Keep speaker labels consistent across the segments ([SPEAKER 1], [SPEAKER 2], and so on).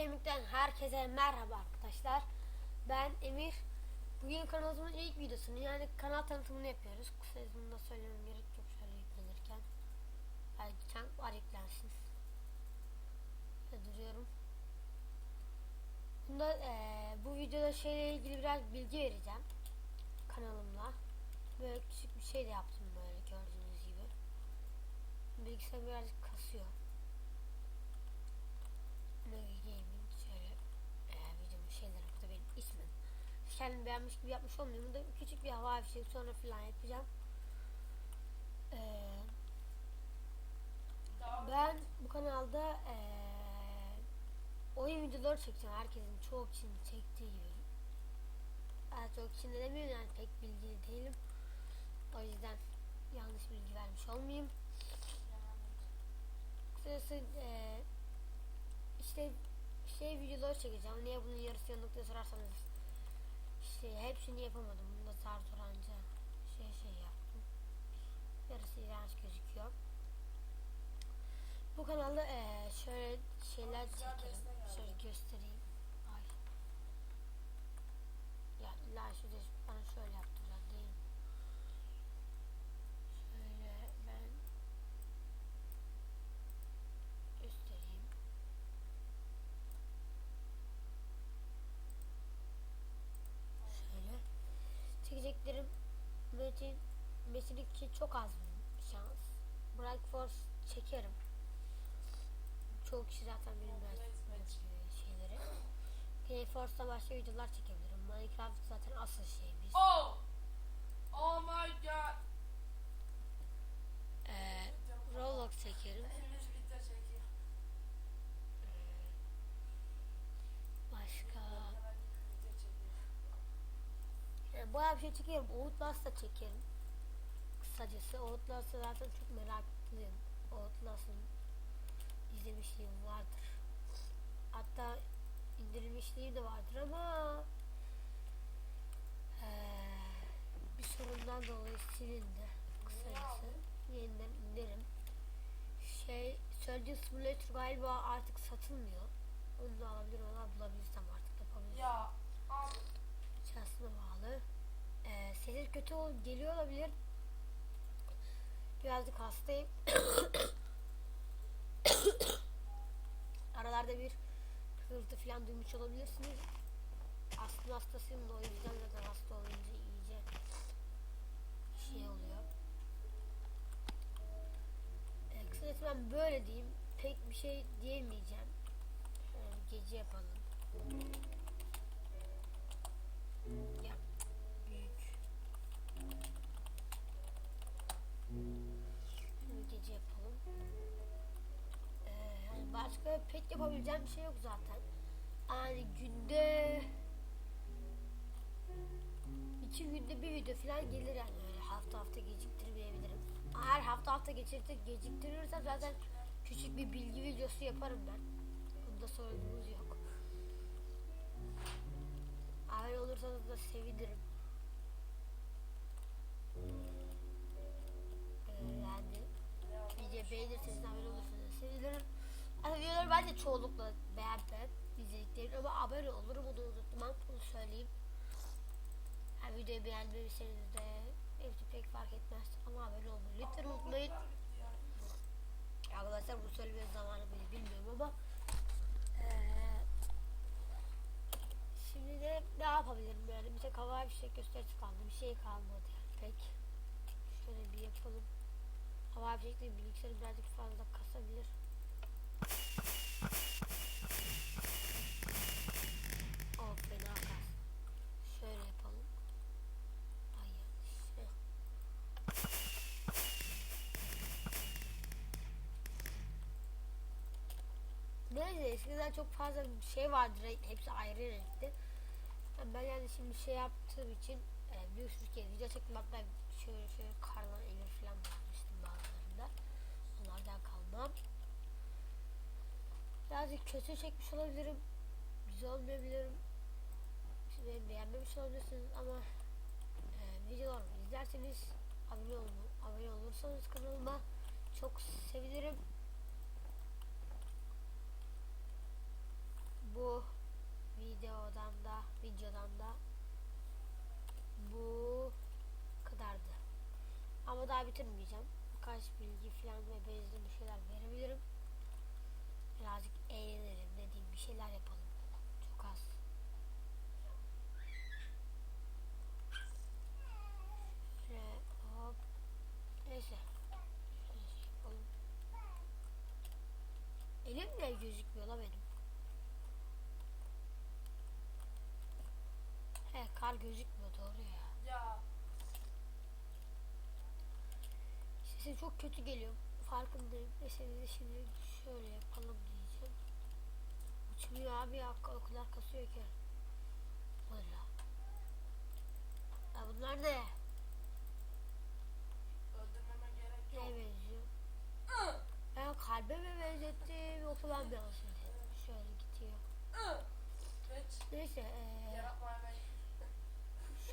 [SPEAKER 1] Gaming'den herkese merhaba arkadaşlar. Ben Emir. Bugün kanalımızın ilk videosunu yani kanal tanıtımını yapıyoruz. Kısa bunu da söylemem gerek yok şöyle yüklenirken. Belki çank var yüklensin. Şöyle duruyorum. Bunda eee, bu videoda şeyle ilgili biraz bilgi vereceğim. Kanalımla. Böyle küçük bir şey de yaptım böyle gördüğünüz gibi. Bilgisayar birazcık kasıyor. Mega Gaming şöyle e, videomun şeyleri burada benim ismim. Kendim beğenmiş gibi yapmış olmuyorum. Burada küçük bir hava fişek sonra filan yapacağım. Ee, ben bu kanalda e, oyun videoları çekeceğim. Herkesin çoğu kişinin çektiği gibi. Ben çok kişinin de demiyorum yani pek bilgili değilim. O yüzden yanlış bilgi vermiş olmayayım. Kısacası e, işte şey videoları çekeceğim. Niye bunun yarısı yanık diye sorarsanız işte hepsini yapamadım. Bunda zar zor anca şey şey yaptım. Yarısı iğrenç gözüküyor. Bu kanalda eee şöyle şeyler çekerim. Şöyle göstereyim. Ay. Ya illa şurada bana şöyle yaptılar değil mi? Şöyle ben göstereyim. Şöyle. Çekeceklerim Metin 2 çok az şans. Bright Force çekerim. Çoğu kişi zaten bilmez bu şeyleri. Play Force'da başka videolar çekebilirim. Minecraft zaten asıl şeyimiz.
[SPEAKER 2] Oh! Oh my god!
[SPEAKER 1] Ee, Roblox çekerim.
[SPEAKER 2] Çekiyor.
[SPEAKER 1] Başka. Yani bayağı bir şey çekerim. Outlast da çekerim. Kısacası Outlast'ı zaten çok meraklıyım. Outlast'ın izlemişliğim vardır. Hatta indirilmişliğim de vardır ama eee, bir sorundan dolayı silindi. Kısacası yeniden indirim. Şey, Surgeon Simulator galiba artık satılmıyor. Onu da alabilirim ama bulabilirsem artık yapabilirim
[SPEAKER 2] Ya abi
[SPEAKER 1] şansına bağlı. Ee, sesim kötü ol geliyor olabilir. Birazcık hastayım. Aralarda bir hırıltı falan duymuş olabilirsiniz. Aslında hastasıyım da o yüzden zaten hasta olunca iyice şey oluyor. Ee, kısacası ben böyle diyeyim. Pek bir şey diyemeyeceğim. Bir gece yapalım. Yapabileceğim bir şey yok zaten. Yani günde iki günde bir video falan gelir yani öyle hafta hafta geciktirmeyebilirim. Her hafta hafta geçirtir, geciktirirsem zaten küçük bir bilgi videosu yaparım ben. Bunda sorunumuz yok. Abone olursanız da sevinirim. Ben de çoğunlukla beğenmem izlediklerim ama abone olurum onu unutmam onu söyleyeyim. Yani videoyu beğenmemişseniz de hepsi pek fark etmez ama abone olmayı lütfen unutmayın. Arkadaşlar bu söyleme zamanı bile bilmiyorum ama eee Şimdi de ne yapabilirim yani? Bir tek havai fişek gösterisi kaldı bir şey kalmadı yani pek. Şöyle bir yapalım. Havai fişekle bilgisayarı birazcık fazla kasabilir o fena kas şöyle yapalım ay yanlış Heh. Neyse eskiden çok fazla şey vardı hepsi ayrı renkti. Ben yani şimdi şey yaptığım için e, bir sürü kez video çektim hatta şöyle şöyle karlan emir falan bulmuştum bazılarında. Onlardan kalmam. Birazcık kötü çekmiş olabilirim. Güzel olmayabilirim. Beni beğenmemiş olabilirsiniz ama e, videolarımı izlerseniz abone, olun, abone olursanız kanalıma çok sevinirim. filan ve benzin bir şeyler verebilirim. Birazcık eğlenelim dediğim bir şeyler yapalım. Çok az. Şöyle hop. Neyse. Elim de gözükmüyor la benim. He kar gözükmüyor doğru ya.
[SPEAKER 2] Ya.
[SPEAKER 1] Sesim çok kötü geliyor. Farkındayım. De şimdi şöyle yapalım diyeceğim. Uçmuyor abi ya. O kadar kasıyor ki. Böyle. Ya bunlar ne?
[SPEAKER 2] Öldürmeme gerek yok.
[SPEAKER 1] Neye benziyor?
[SPEAKER 2] Ih,
[SPEAKER 1] Ben kalbe mi benzettim yoksa ben mi yanlış izledim? Şöyle gidiyor.
[SPEAKER 2] ih. Geç.
[SPEAKER 1] Neyse eee
[SPEAKER 2] Yaratmaya ben.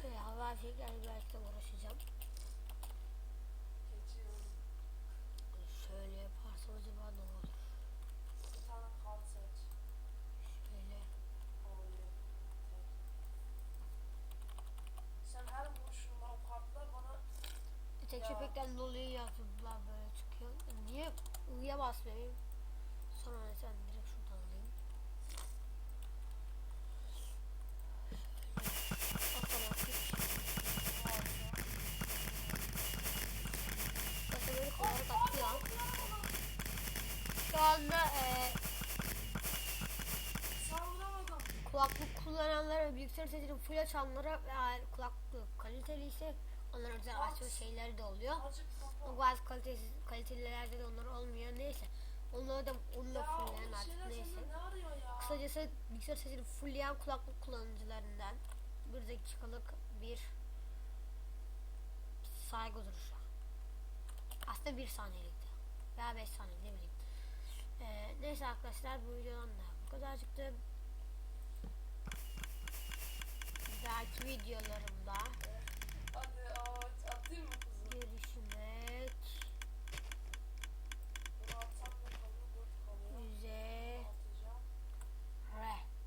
[SPEAKER 1] şöyle hava fişeklerle birazcık da uğraşacağım.
[SPEAKER 2] Geçiyorum.
[SPEAKER 1] Şöyle yaparsam acaba ne olur?
[SPEAKER 2] Bir tane kart seç.
[SPEAKER 1] Şöyle.
[SPEAKER 2] Hayır. Tek. Sen her vuruşunda o kartlar bana
[SPEAKER 1] Tek
[SPEAKER 2] Ya.
[SPEAKER 1] Köpekten dolayı yaptılar böyle çıkıyor. Niye I'ya basmayayım? Sonra sen direkt şuradan alayım. Otomatik. Bakın atıyor. Şu anda
[SPEAKER 2] saldıramadım.
[SPEAKER 1] kulaklık kullananlara, bilgisayar sesini full açanlara eğer kulaklık kaliteli ise onlara özel açma şeyleri de oluyor.
[SPEAKER 2] Kapat.
[SPEAKER 1] bazı kalitesiz, kalitelilerde de onlar olmuyor. Neyse. Onları da onunla fullleyen
[SPEAKER 2] o
[SPEAKER 1] artık neyse. Kısacası bilgisayar sesini fullleyen kulaklık kullanıcılarından bir dakikalık bir saygı duruşu. Aslında bir saniyelikti. Veya beş saniye ne bileyim. Ee, neyse arkadaşlar bu videodan da bu kadarcıktı. Bir dahaki videolarımda